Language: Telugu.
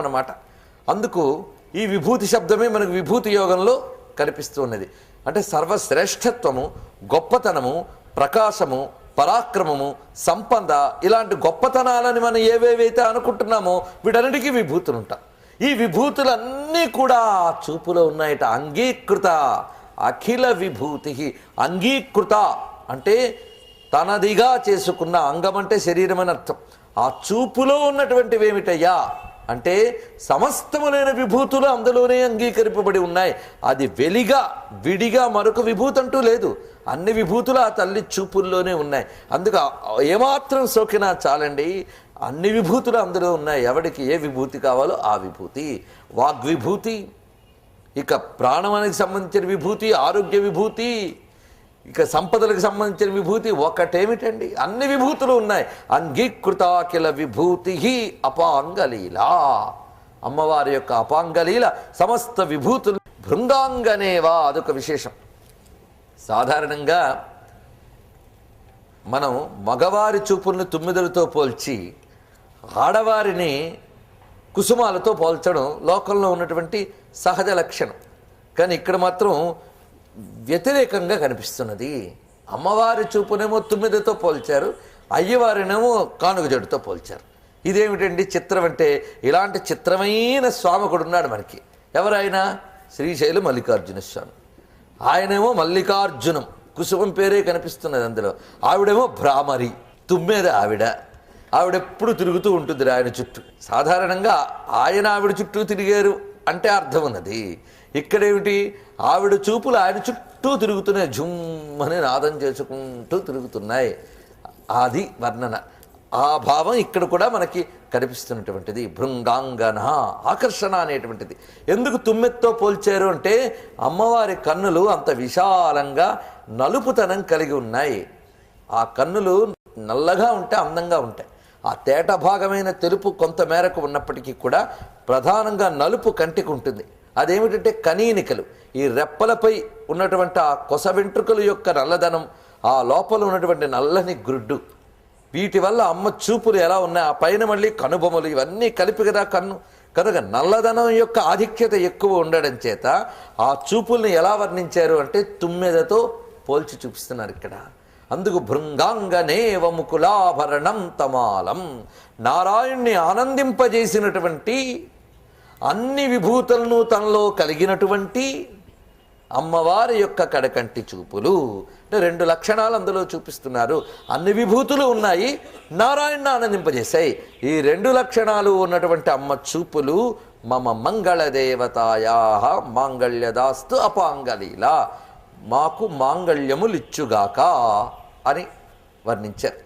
అన్నమాట అందుకు ఈ విభూతి శబ్దమే మనకు విభూతి యోగంలో కనిపిస్తూ ఉన్నది. అంటే సర్వశ్రేష్ఠత్వము గొప్పతనము ప్రకాశము పరాక్రమము సంపద ఇలాంటి గొప్పతనాలని మనం ఏవేవైతే అనుకుంటున్నామో వీటన్నిటికీ విభూతులు ఉంటాం ఈ విభూతులన్నీ కూడా ఆ చూపులో ఉన్నాయట. అంగీకృత అఖిల విభూతి అంగీకృత అంటే తనదిగా చేసుకున్న అంగం అంటే శరీరం అని అర్థం. ఆ చూపులో ఉన్నటువంటివి ఏమిటయ్యా అంటే సమస్తములైన విభూతులు అందులోనే అంగీకరింపబడి ఉన్నాయి. అది వెలిగా విడిగా మరొక విభూతి అంటూ లేదు. అన్ని విభూతులు ఆ తల్లి చూపుల్లోనే ఉన్నాయి. అందుకు ఏమాత్రం సోకినా చాలండి అన్ని విభూతులు అందులో ఉన్నాయి. ఎవడికి ఏ విభూతి కావాలో ఆ విభూతి. వాగ్విభూతి ఇక ప్రాణానికి సంబంధించిన విభూతి ఆరోగ్య విభూతి ఇక సంపదలకు సంబంధించిన విభూతి ఒకటేమిటండి? అన్ని విభూతులు ఉన్నాయి. అంగీకృతాకిల విభూతి అపాంగలీలా. అమ్మవారి యొక్క అపాంగలీల సమస్త విభూతులు బృందాంగనేవా అదొక విశేషం. సాధారణంగా మనం మగవారి చూపుల్ని తుమ్మిదలతో పోల్చి ఆడవారిని కుసుమాలతో పోల్చడం లోకంలో ఉన్నటువంటి సహజ లక్షణం. కానీ ఇక్కడ మాత్రం వ్యతిరేకంగా కనిపిస్తున్నది. అమ్మవారి చూపునేమో తుమ్మిదతో పోల్చారు అయ్యవారినేమో కానుక జడుతో పోల్చారు. ఇదేమిటండి చిత్రం అంటే ఇలాంటి చిత్రమైన స్వామికుడు ఉన్నాడు మనకి. ఎవరైనా శ్రీశైలం మల్లికార్జున స్వామి. ఆయనేమో మల్లికార్జునం కుసుమం పేరే కనిపిస్తున్నది అందులో. ఆవిడేమో భ్రామరి తుమ్మేది ఆవిడ. ఆవిడెప్పుడు తిరుగుతూ ఉంటుంది ఆయన చుట్టూ. సాధారణంగా ఆయన ఆవిడ చుట్టూ తిరిగారు. అంటే అర్థం ఉన్నది ఇక్కడేమిటి? ఆవిడ చూపులు ఆయన చుట్టూ తిరుగుతున్నాయి. జుమ్మని నాదం చేసుకుంటూ తిరుగుతున్నాయి. అది వర్ణన. ఆ భావం ఇక్కడ కూడా మనకి కనిపిస్తున్నటువంటిది. భృంగాంగన ఆకర్షణ అనేటువంటిది. ఎందుకు తుమ్మెత్తో పోల్చారు అంటే అమ్మవారి కన్నులు అంత విశాలంగా నలుపుతనం కలిగి ఉన్నాయి. ఆ కన్నులు నల్లగా ఉంటే అందంగా ఉంటాయి. ఆ తేట భాగమైన తెలుపు కొంత మేరకు ఉన్నప్పటికీ కూడా ప్రధానంగా నలుపు కంటికి ఉంటుంది అదేమిటంటే కనీనికలు. ఈ రెప్పలపై ఉన్నటువంటి ఆ కొస వెంట్రుకల యొక్క నల్లదనం ఆ లోపల ఉన్నటువంటి నల్లని గ్రుడ్డు. వీటి వల్ల అమ్మ చూపులు ఎలా ఉన్నాయి? ఆ పైన మళ్ళీ కనుబొమలు ఇవన్నీ కలిపి కదా కన్ను. కనుక నల్లదనం యొక్క ఆధిక్యత ఎక్కువ ఉండడం చేత ఆ చూపుల్ని ఎలా వర్ణించారు అంటే తుమ్మెదతో పోల్చి చూపిస్తున్నారు ఇక్కడ. అందుకు భృంగాంగనేవ ముకులాభరణం తమాలం. నారాయణ్ణి ఆనందింపజేసినటువంటి అన్ని విభూతులను తనలో కలిగినటువంటి అమ్మవారి యొక్క కడకంటి చూపులు. అంటే రెండు లక్షణాలు అందులో చూపిస్తున్నారు. అన్ని విభూతులు ఉన్నాయి. నారాయణ ఆనందింపజేశాయి. ఈ రెండు లక్షణాలు ఉన్నటువంటి అమ్మ చూపులు మమ మంగళదేవతాయా మాంగళ్యదాస్తు అపాంగలీల. మాకు మాంగళ్యములిచ్చుగాక అని వర్ణించారు.